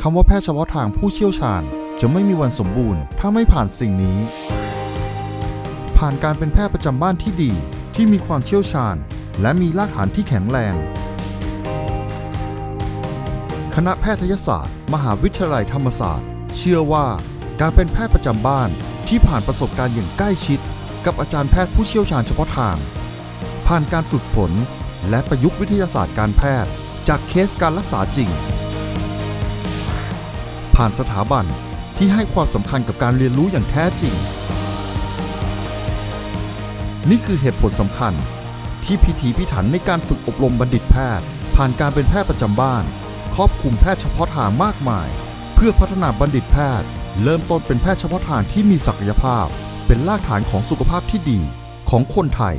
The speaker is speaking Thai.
คำว่าแพทย์เฉพาะทางผู้เชี่ยวชาญ จะไม่มีวันสมบูรณ์ ถ้าไม่ผ่านสิ่งนี้ ผ่านการเป็นแพทย์ประจำบ้านที่ดี ที่มีความเชี่ยวชาญ และมีรากฐานที่แข็งแรง คณะแพทยศาสตร์ มหาวิทยาลัยธรรมศาสตร์ เชื่อว่าการเป็นแพทย์ประจำบ้านที่ผ่านประสบการณ์อย่างใกล้ชิด กับอาจารย์แพทย์ผู้เชี่ยวชาญเฉพาะทาง ผ่านการฝึกฝน และประยุกต์วิทยาศาสตร์การแพทย์ จากเคสการรักษาจริง ผ่านสถาบันที่ให้ความสำคัญกับการเรียนรู้อย่างแท้จริง นี่คือเหตุผลสำคัญ ที่พิถีพิถันในการฝึกอบรมบัณฑิตแพทย์ ผ่านการเป็นแพทย์ประจำบ้าน ครอบคลุมแพทย์เฉพาะทางมากมาย เพื่อพัฒนาบัณฑิตแพทย์ เริ่มต้นเป็นแพทย์เฉพาะทางที่มีศักยภาพ เป็นรากฐานของสุขภาพที่ดีของคนไทย